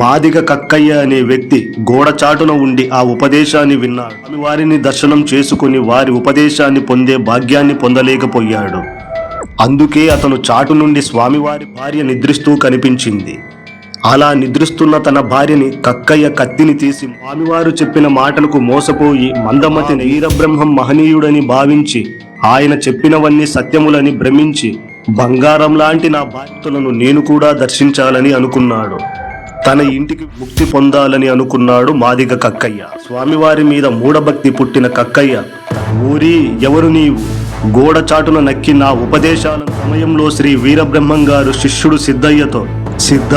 మాదిగ కక్కయ్య అనే వ్యక్తి గోడచాటున ఉండి ఆ ఉపదేశాన్ని విన్నాడు. స్వామి వారిని దర్శనం చేసుకుని వారి ఉపదేశాన్ని పొందే భాగ్యాన్ని పొందలేకపోయాడు. అందుకే అతను చాటు నుండి స్వామివారి భార్య నిద్రిస్తూ కనిపించింది. అలా నిద్రిస్తున్న తన భార్యని కక్కయ్య కత్తిని తీసి స్వామివారు చెప్పిన మాటలకు మోసపోయి మందమతి నీరబ్రహ్మం మహనీయుడని భావించి ఆయన చెప్పినవన్నీ సత్యములని భ్రమించి బంగారం లాంటి నా బాధ్యతలను నేను కూడా దర్శించాలని అనుకున్నాడు. తన ఇంటికి ముక్తి పొందాలని అనుకున్నాడు మాదిగ కక్కయ్య. స్వామివారి మీద మూఢభక్తి పుట్టిన కక్కయ్య ఊరి ఎవరు నీవు? గోడచాటున నక్కి నా ఉపదేశాల సమయంలో శ్రీ వీరబ్రహ్మం గారు శిష్యుడు సిద్ధయ్యతో సిద్ధ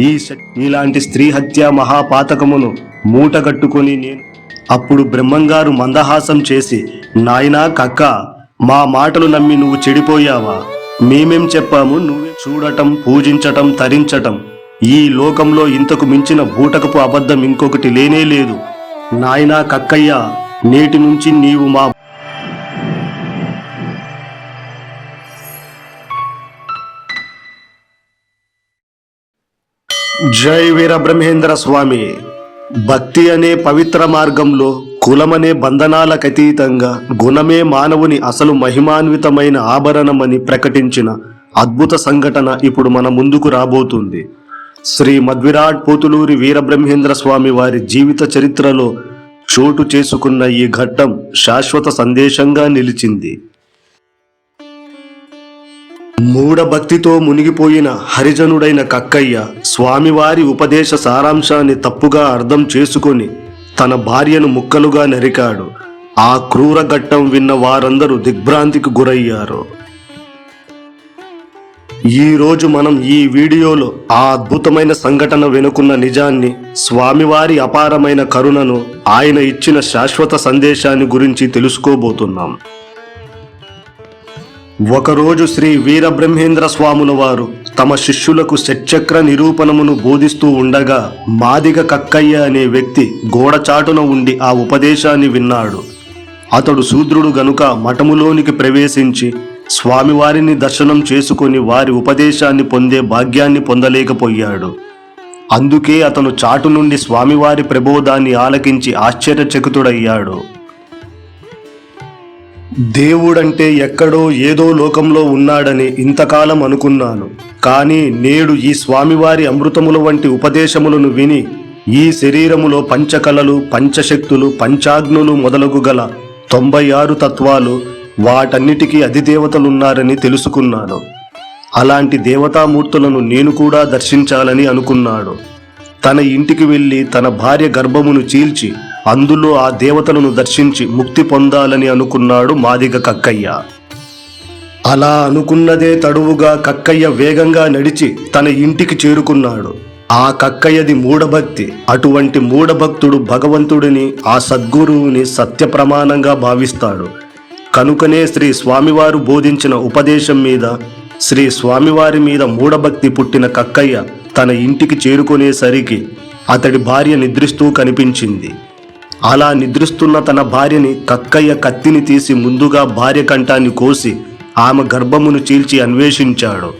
ఈ ఇలాంటి స్త్రీ హత్య మహాపాతకమును మూటగట్టుకుని నేను అప్పుడు బ్రహ్మంగారు మందహాసం చేసి నాయనా కక్క మా మాటలు నమ్మి నువ్వు చెడిపోయావా? మేమేం చెప్పాము? నువ్వే చూడటం పూజించటం తరించటం. ఈ లోకంలో ఇంతకు మించిన బూటకపు అబద్ధం ఇంకొకటి లేనే లేదు. నాయనా కక్కయ్య నేటి నుంచి నీవు మా జై వీరబ్రహ్మేంద్ర స్వామి. భక్తి అనే పవిత్ర మార్గంలో కులమనే బంధనాలకు అతీతంగా గుణమే మానవుని అసలు మహిమాన్వితమైన ఆభరణమని ప్రకటించిన అద్భుత సంఘటన ఇప్పుడు మన ముందుకు రాబోతుంది. శ్రీ మధ్విరాట్ పోతులూరి వీరబ్రహ్మేంద్ర స్వామి వారి జీవిత చరిత్రలో చోటు చేసుకున్న ఈ ఘట్టం శాశ్వత సందేశంగా నిలిచింది. మూఢ భక్తితో మునిగిపోయిన హరిజనుడైన కక్కయ్య స్వామివారి ఉపదేశ సారాంశాన్ని తప్పుగా అర్థం చేసుకొని తన భార్యను ముక్కలుగా నరికాడు. ఆ క్రూర ఘట్టం విన్న వారందరూ దిగ్భ్రాంతికి గురయ్యారు. ఈరోజు మనం ఈ వీడియోలో ఆ అద్భుతమైన సంఘటన వెనుకున్న నిజాన్ని స్వామివారి అపారమైన కరుణను ఆయన ఇచ్చిన శాశ్వత సందేశాన్ని గురించి తెలుసుకోబోతున్నాం. ఒకరోజు శ్రీ వీరబ్రహ్మేంద్ర స్వాముల వారు తమ శిష్యులకు షట్చక్ర నిరూపణమును బోధిస్తూ ఉండగా మాదిగ కక్కయ్య అనే వ్యక్తి గోడచాటున ఉండి ఆ ఉపదేశాన్ని విన్నాడు. అతడు శూద్రుడు గనుక మఠములోనికి ప్రవేశించి స్వామివారిని దర్శనం చేసుకొని వారి ఉపదేశాన్ని పొందే భాగ్యాన్ని పొందలేకపోయాడు. అందుకే అతను చాటు నుండి స్వామివారి ప్రబోధాన్ని ఆలకించి ఆశ్చర్యచకితుడయ్యాడు. దేవుడంటే ఎక్కడో ఏదో లోకంలో ఉన్నాడని ఇంతకాలం అనుకున్నాను. కానీ నేడు ఈ స్వామివారి అమృతముల వంటి ఉపదేశములను విని ఈ శరీరములో పంచకళలు పంచశక్తులు పంచాగ్నులు మొదలగు గల తొంభై ఆరు తత్వాలు వాటన్నిటికీ అధిదేవతలున్నారని తెలుసుకున్నాను. అలాంటి దేవతామూర్తులను నేను కూడా దర్శించాలని అనుకున్నాడు. తన ఇంటికి వెళ్ళి తన భార్య గర్భమును చీల్చి అందులో ఆ దేవతలను దర్శించి ముక్తి పొందాలని అనుకున్నాడు మాదిగ కక్కయ్య. అలా అనుకున్నదే తడువుగా కక్కయ్య వేగంగా నడిచి తన ఇంటికి చేరుకున్నాడు. ఆ కక్కయ్యది మూఢభక్తి. అటువంటి మూఢభక్తుడు భగవంతుడిని ఆ సద్గురువుని సత్య ప్రమాణంగా భావిస్తాడు. కనుకనే శ్రీ స్వామివారు బోధించిన ఉపదేశం మీద శ్రీ స్వామివారి మీద మూఢభక్తి పుట్టిన కక్కయ్య తన ఇంటికి చేరుకునేసరికి అతడి భార్య నిద్రిస్తూ కనిపించింది. అలా నిద్రిస్తున్న తన భార్యని కక్కయ్య కత్తిని తీసి ముందుగా భార్య కంఠాన్ని కోసి ఆమె గర్భమును చీల్చి అన్వేషించాడు.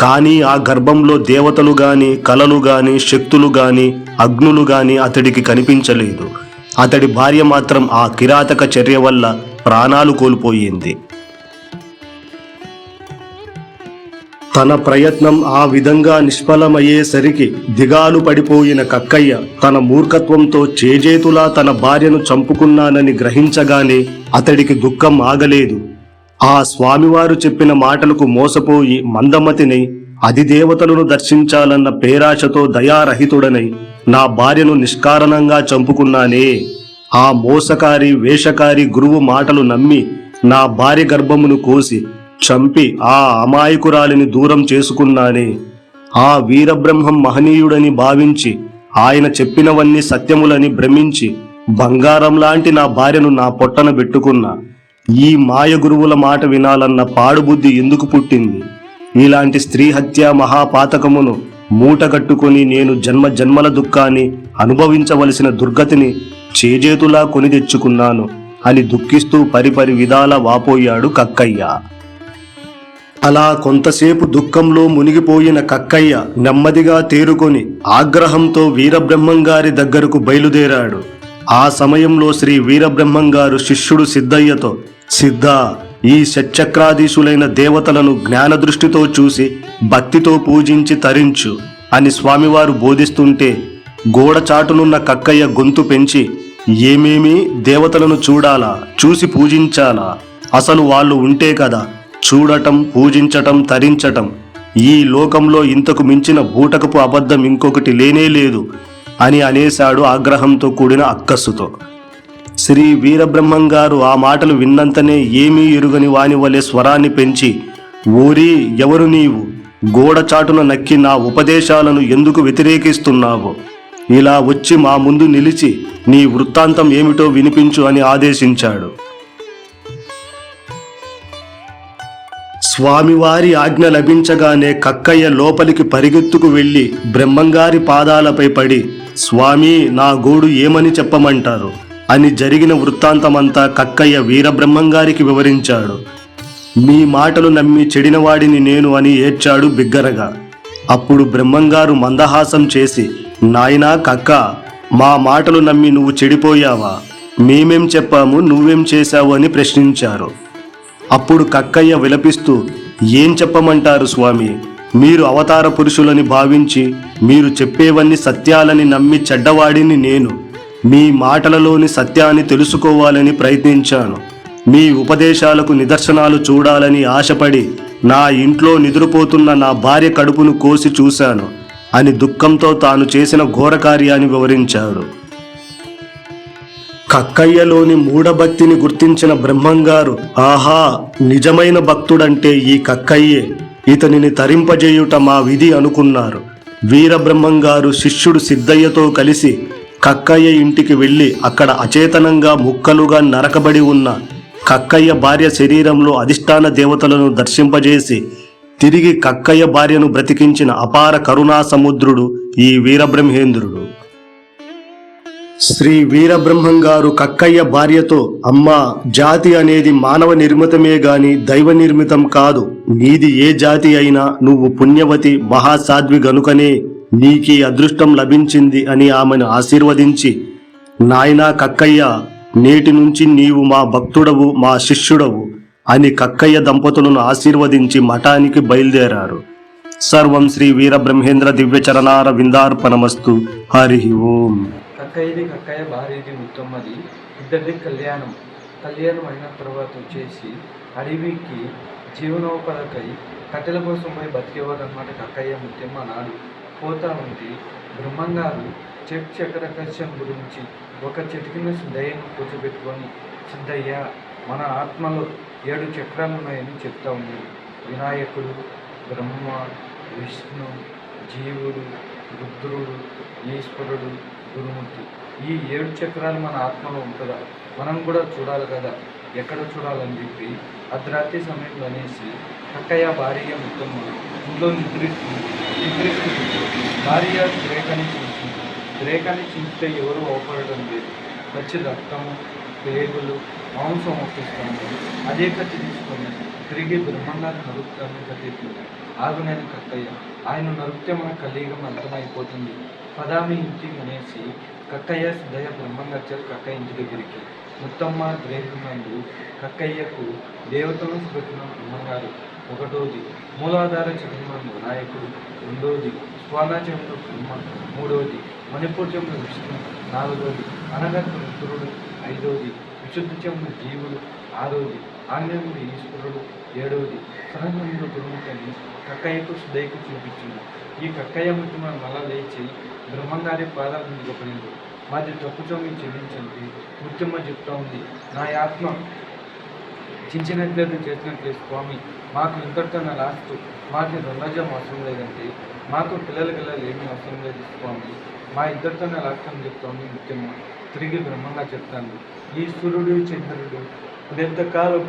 కానీ ఆ గర్భంలో దేవతలు గాని కలలు గాని శక్తులు గాని అగ్నులు గాని అతడికి కనిపించలేదు. అతడి భార్య మాత్రం ఆ కిరాతక చర్య వల్ల ప్రాణాలు కోల్పోయింది. తన ప్రయత్నం ఆ విధంగా నిష్ఫలమయ్యేసరికి దిగాలు పడిపోయిన కక్కయ్య తన మూర్ఖత్వంతో చేజేతులా తన భార్యను చంపుకున్నానని గ్రహించగానే అతడికి దుఃఖం ఆగలేదు. ఆ స్వామివారు చెప్పిన మాటలకు మోసపోయి మందమతిని అధిదేవతలను దర్శించాలన్న పేరాశతో దయారహితుడనై నా భార్యను నిష్కారణంగా చంపుకున్నానే. ఆ మోసకారి వేషకారి గురువు మాటలు నమ్మి నా భార్య గర్భమును కోసి చంపి ఆ అమాయకురాలిని దూరం చేసుకున్నానే. ఆ వీరబ్రహ్మం మహనీయుడని భావించి ఆయన చెప్పినవన్నీ సత్యములని భ్రమించి బంగారం లాంటి నా భార్యను నా పొట్టన పెట్టుకున్నా. ఈ మాయ గురువుల మాట వినాలన్న పాడుబుద్ధి ఎందుకు పుట్టింది? ఇలాంటి స్త్రీ హత్య మహాపాతకమును మూటగట్టుకొని నేను జన్మ జన్మల దుఃఖాన్ని అనుభవించవలసిన దుర్గతిని చేజేతులా కొని తెచ్చుకున్నాను. అని దుఃఖిస్తూ పరిపరి విధాల వాపోయాడు కక్కయ్య. అలా కొంతసేపు దుఃఖంలో మునిగిపోయిన కక్కయ్య నెమ్మదిగా తేరుకొని ఆగ్రహంతో వీరబ్రహ్మంగారి దగ్గరకు బయలుదేరాడు. ఆ సమయంలో శ్రీ వీరబ్రహ్మంగారు శిష్యుడు సిద్ధయ్యతో సిద్ధ ఈ షట్చక్రాధీశులైన దేవతలను జ్ఞాన దృష్టితో చూసి భక్తితో పూజించి తరించు అని స్వామివారు బోధిస్తుంటే గోడ చాటునున్న కక్కయ్య గొంతు పెంచి ఏమేమి దేవతలను చూడాలా? చూసి పూజించాలా? అసలు వాళ్ళు ఉంటే కదా చూడటం పూజించటం తరించటం. ఈ లోకంలో ఇంతకు మించిన బూటకపు అబద్ధం ఇంకొకటి లేనే లేదు అని అనేశాడు ఆగ్రహంతో కూడిన అక్కస్సుతో శ్రీ వీరబ్రహ్మం గారు ఆ మాటలు విన్నంతనే ఏమీ ఎరుగని వాని వలె స్వరాన్ని పెంచి ఊరి ఎవరు నీవు? గోడచాటున నక్కి నా ఉపదేశాలను ఎందుకు వ్యతిరేకిస్తున్నావు? ఇలా వచ్చి మా ముందు నిలిచి నీ వృత్తాంతం ఏమిటో వినిపించు అని ఆదేశించాడు. స్వామివారి ఆజ్ఞ లభించగానే కక్కయ్య లోపలికి పరిగెత్తుకు వెళ్ళి బ్రహ్మంగారి పాదాలపై పడి స్వామి నా గోడు ఏమని చెప్పమంటారు? అని జరిగిన వృత్తాంతమంతా కక్కయ్య వీరబ్రహ్మంగారికి వివరించాడు. మీ మాటలు నమ్మి చెడినవాడిని నేను అని ఏడ్చాడు బిగ్గరగా. అప్పుడు బ్రహ్మంగారు మందహాసం చేసి నాయనా కక్క మా మాటలు నమ్మి నువ్వు చెడిపోయావా? మేమేం చెప్పాము నువ్వేం చేశావు? అని ప్రశ్నించారు. అప్పుడు కక్కయ్య విలపిస్తూ ఏం చెప్పమంటారు స్వామి? మీరు అవతార పురుషులని భావించి మీరు చెప్పేవన్నీ సత్యాలని నమ్మి చెడ్డవాడిని నేను. మీ మాటలలోని సత్యాన్ని తెలుసుకోవాలని ప్రయత్నించాను. మీ ఉపదేశాలకు నిదర్శనాలు చూడాలని ఆశపడి నా ఇంట్లో నిద్రపోతున్న నా భార్య కడుపును కోసి చూశాను అని దుఃఖంతో తాను చేసిన ఘోర కార్యాన్ని వివరించాడు. కక్కయ్యలోని మూఢభక్తిని గుర్తించిన బ్రహ్మంగారు ఆహా నిజమైన భక్తుడంటే ఈ కక్కయ్యే. ఇతనిని తరింపజేయుట మా విధి అనుకున్నారు. వీరబ్రహ్మంగారు శిష్యుడు సిద్ధయ్యతో కలిసి కక్కయ్య ఇంటికి వెళ్ళి అక్కడ అచేతనంగా ముక్కలుగా నరకబడి ఉన్న కక్కయ్య భార్య శరీరంలో అధిష్టాన దేవతలను దర్శింపజేసి తిరిగి కక్కయ్య భార్యను బ్రతికించిన అపార కరుణా సముద్రుడు ఈ వీరబ్రహ్మేంద్రుడు. శ్రీ వీరబ్రహ్మం గారు కక్కయ్య భార్యతో అమ్మా జాతి అనేది మానవ నిర్మితమే గాని దైవ నిర్మితం కాదు. నీది ఏ జాతి అయినా నువ్వు పుణ్యవతి మహాసాధ్వి గనుకనే నీకీ అదృష్టం లభించింది అని ఆమెను ఆశీర్వదించి నాయనా కక్కయ్య నేటి నుంచి నీవు మా భక్తుడవు మా శిష్యుడవు అని కక్కయ్య దంపతులను ఆశీర్వదించి మఠానికి బయలుదేరారు. సర్వం శ్రీ వీరబ్రహ్మేంద్ర దివ్య చరణార విందార్పణమస్తు హరి ఓం. కక్కయ్యది కక్కయ్య భార్యది ఉత్తమ్మది ఇద్దరిది కళ్యాణం. కళ్యాణం అయిన తర్వాత వచ్చేసి అడవికి జీవనోపాధికై కట్టెల కోసం పోయి బతికేవారు అనమాట కక్కయ్య ముత్యమ్మ నాడు. పోతా ఉంది బ్రహ్మంగారు చెక్ చక్ర గురించి ఒక చెట్టు సిద్ధయ్యను కూర్చోబెట్టుకొని సిద్ధయ్య మన ఆత్మలో ఏడు చక్రాలు ఉన్నాయని చెప్తా ఉంది. వినాయకుడు బ్రహ్మ విష్ణు జీవుడు రుద్రుడు ఈశ్వరుడు గురుమూర్తి. ఈ ఏడు చక్రాలు మన ఆత్మలో ఉంటుందా? మనం కూడా చూడాలి కదా. ఎక్కడ చూడాలని చెప్పి అర్ధరాత్రి సమయంలో అనేసి అక్కయ్య భార్య మొత్తం ఇంట్లో నిద్రిస్తుంది. భార్య రేఖని చించుతుంది రేఖని చూస్తే ఎవరు అవపడడం లేదు. వచ్చి రక్తము పేగులు మాంసం ఒప్పిస్తాను అదే కత్తి తీసుకొని తిరిగి బ్రహ్మంగాన్ని నరుకుతాను కత్తి ఆగునని కక్కయ్య ఆయన నరుకుతే మన కలియుగం అర్థమైపోతుంది. పదామి ఇంటి అనేసి కక్కయ్య సిద్ధయ్య బ్రహ్మంగారు కక్కయ్య ఇంటి దగ్గరికి. ముత్తమ్మ ద్రేహమందు కక్కయ్యకు దేవతను స్మృతిన బ్రహ్మంగారు. ఒకటోది మూలాధార చంద్రమందు నాయకుడు. రెండోది స్వర్ణచంద్ర బ్రహ్మ. మూడోది మణిపూర్చంద్ర విష్ణు. నాలుగోది అనగత్వ రుద్రుడు ఐదోది విశుద్ధ చంద్ర జీవుడు. ఆరోది ఆంగ్లేయుడు ఈశ్వరుడు. ఏడవది సరంగంలో గురుముఖని కక్కయ్యకు సుదయకు చూపించింది ఈ కక్కయ్య ముఖ్యమైన మళ్ళా లేచి బ్రహ్మంగారి పాదాల మీద పడింది మాది తప్పుతో మీరు చెల్లించండి ముత్యమ్మ చెప్తా ఉంది నా ఆత్మ చించినట్లేదు చేసినట్లేదు స్వామి. మాకు ఇంతటితో లాస్ట్. మాకు రుణజం అవసరం లేదంటే మాకు పిల్లల పిల్లలు ఏమీ అవసరం లేదు స్వామి. మా ఇద్దరితోనే లాస్ట్ అని చెప్తాము ముత్యమ్మ తిరిగి బ్రహ్మంగా చెప్తాను. ఈ సూర్యుడు చంద్రుడు ఇంతకాలం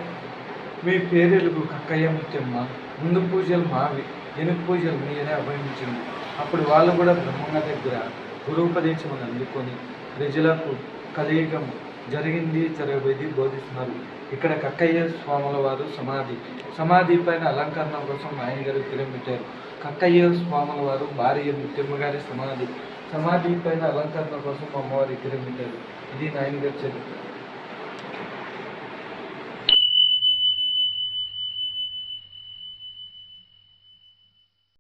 మీ పేరెలుగు కక్కయ్య ముత్యమ్మ ముందు పూజలు మావి వెనుక పూజలు మీరే అభయించింది. అప్పుడు వాళ్ళు కూడా బ్రహ్మంగా దగ్గర గురువుపదేశం అందుకొని ప్రజలకు కలియుగము జరిగింది జరగబోయేది బోధిస్తున్నారు. ఇక్కడ కక్కయ్య స్వాముల వారు సమాధి. సమాధి పైన అలంకరణ కోసం ఆయన గారు విగ్రహం కక్కయ్య స్వాముల వారు భార్య తిరుమగారి సమాధి. సమాధి పైన అలంకరణ కోసం అమ్మవారి విగ్రహం ఇది నాయన గారి చరిత్ర.